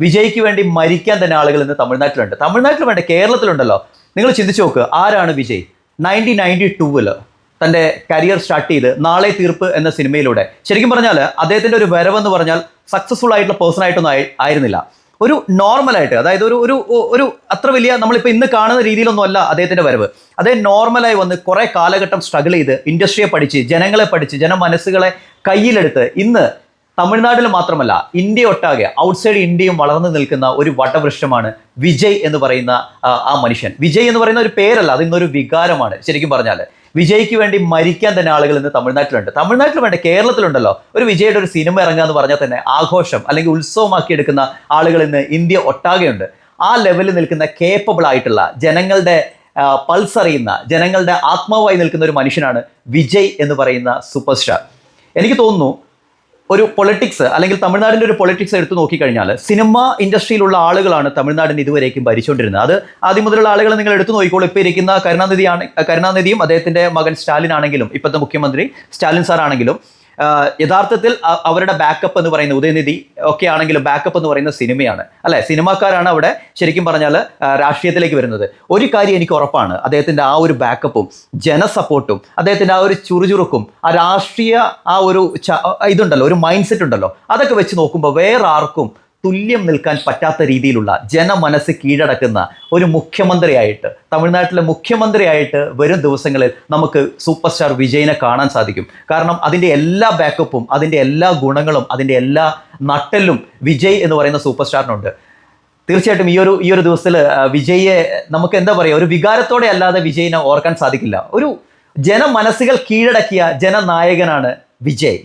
വിജയ്ക്ക് വേണ്ടി മരിക്കാൻ തന്നെ ആളുകൾ ഇന്ന് തമിഴ്നാട്ടിലുണ്ട്. തമിഴ്നാട്ടിൽ വേണ്ട കേരളത്തിലുണ്ടല്ലോ. നിങ്ങൾ ചിന്തിച്ചു നോക്ക് ആരാണ് വിജയ്? നയന്റീൻ നയന്റി ടൂവിൽ തന്റെ കരിയർ സ്റ്റാർട്ട് ചെയ്ത് നാളെ തീർപ്പ് എന്ന സിനിമയിലൂടെ. ശരിക്കും പറഞ്ഞാൽ അദ്ദേഹത്തിന്റെ ഒരു വരവെന്ന് പറഞ്ഞാൽ സക്സസ്ഫുൾ ആയിട്ടുള്ള പേഴ്സൺ ആയിട്ടൊന്നും ആയി- ആയിരുന്നില്ല. ഒരു നോർമലായിട്ട് അതായത് ഒരു ഒരു ഒരു അത്ര വലിയ നമ്മളിപ്പോൾ ഇന്ന് കാണുന്ന രീതിയിലൊന്നും അല്ല അദ്ദേഹത്തിന്റെ വരവ്. അദ്ദേഹം നോർമലായി വന്ന് കുറേ കാലഘട്ടം സ്ട്രഗിൾ ചെയ്ത് ഇൻഡസ്ട്രിയെ പഠിച്ച് ജനങ്ങളെ പഠിച്ച് ജനമനസ്സുകളെ കയ്യിലെടുത്ത് ഇന്ന് തമിഴ്നാട്ടിൽ മാത്രമല്ല ഇന്ത്യ ഒട്ടാകെ ഔട്ട്സൈഡ് ഇന്ത്യയും വളർന്നു നിൽക്കുന്ന ഒരു വടവൃക്ഷമാണ് വിജയ് എന്ന് പറയുന്ന ആ, മനുഷ്യൻ. വിജയ് എന്ന് പറയുന്ന ഒരു പേരല്ല അത് ഇന്നൊരു വികാരമാണ്. ശരിക്കും പറഞ്ഞാൽ വിജയ്ക്ക് വേണ്ടി മരിക്കാൻ തന്നെ ആളുകൾ ഇന്ന് തമിഴ്നാട്ടിലുണ്ട്. തമിഴ്നാട്ടിൽ വേണ്ട കേരളത്തിലുണ്ടല്ലോ. ഒരു വിജയുടെ ഒരു സിനിമ ഇറങ്ങുക എന്ന് പറഞ്ഞാൽ തന്നെ ആഘോഷം അല്ലെങ്കിൽ ഉത്സവമാക്കി എടുക്കുന്ന ആളുകൾ ഇന്ന് ഇന്ത്യ ഒട്ടാകെയുണ്ട്. ആ ലെവലിൽ നിൽക്കുന്ന കേപ്പബിൾ ആയിട്ടുള്ള ജനങ്ങളുടെ പൾസ് അറിയുന്ന ജനങ്ങളുടെ ആത്മാവായി നിൽക്കുന്ന ഒരു മനുഷ്യനാണ് വിജയ് എന്ന് പറയുന്ന സൂപ്പർ സ്റ്റാർ എനിക്ക് തോന്നുന്നു ഒരു പൊളിറ്റിക്സ് അല്ലെങ്കിൽ തമിഴ്നാടിന്റെ ഒരു പൊളിറ്റിക്സ് എടുത്തു നോക്കിക്കഴിഞ്ഞാൽ സിനിമ ഇൻഡസ്ട്രിയിലുള്ള ആളുകളാണ് തമിഴ്നാടിന് ഇതുവരേക്കും ഭരിച്ചുകൊണ്ടിരുന്നത് അത് ആദ്യം മുതലുള്ള ആളുകൾ നിങ്ങൾ എടുത്തു നോക്കിക്കോളൂ. ഇപ്പോൾ ഇരിക്കുന്ന കരുണാനിധിയാണ് കരുണാനിധിയും അദ്ദേഹത്തിന്റെ മകൻ സ്റ്റാലിൻ ആണെങ്കിലും ഇപ്പോഴത്തെ മുഖ്യമന്ത്രി സ്റ്റാലിൻ സാർ ആണെങ്കിലും യഥാർത്ഥത്തിൽ അവരുടെ ബാക്കപ്പ് എന്ന് പറയുന്ന ഉദയനിധി ഒക്കെ ആണെങ്കിലും ബാക്കപ്പ് എന്ന് പറയുന്ന സിനിമയാണ്. അല്ലെ? സിനിമാക്കാരാണ് അവിടെ ശരിക്കും പറഞ്ഞാൽ രാഷ്ട്രീയത്തിലേക്ക് വരുന്നത്. ഒരു കാര്യം എനിക്ക് ഉറപ്പാണ്. അദ്ദേഹത്തിന്റെ ആ ഒരു ബാക്കപ്പും ജനസപ്പോർട്ടും അദ്ദേഹത്തിന്റെ ആ ഒരു ചുറുചുറുക്കും ആ രാഷ്ട്രീയ ആ ഒരു ഇതുണ്ടല്ലോ ഒരു മൈൻഡ് സെറ്റ് ഉണ്ടല്ലോ അതൊക്കെ വെച്ച് നോക്കുമ്പോൾ വേറെ ആർക്കും തുല്യം നിൽക്കാൻ പറ്റാത്ത രീതിയിലുള്ള ജനമനസ്സ് കീഴടക്കുന്ന ഒരു മുഖ്യമന്ത്രിയായിട്ട് തമിഴ്നാട്ടിലെ മുഖ്യമന്ത്രിയായിട്ട് വരും ദിവസങ്ങളിൽ നമുക്ക് സൂപ്പർ സ്റ്റാർ വിജയിനെ കാണാൻ സാധിക്കും. കാരണം അതിന്റെ എല്ലാ ബാക്കപ്പും അതിന്റെ എല്ലാ ഗുണങ്ങളും അതിന്റെ എല്ലാ നട്ടലും വിജയ് എന്ന് പറയുന്ന സൂപ്പർ സ്റ്റാറിനുണ്ട് തീർച്ചയായിട്ടും ഈ ഒരു ഈ ഒരു ദിവസത്തിൽ വിജയെ നമുക്ക് എന്താ പറയുക ഒരു വികാരത്തോടെ അല്ലാതെ വിജയിനെ ഓർക്കാൻ സാധിക്കില്ല. ഒരു ജനമനസ്സുകൾ കീഴടക്കിയ ജനനായകനാണ് വിജയ്.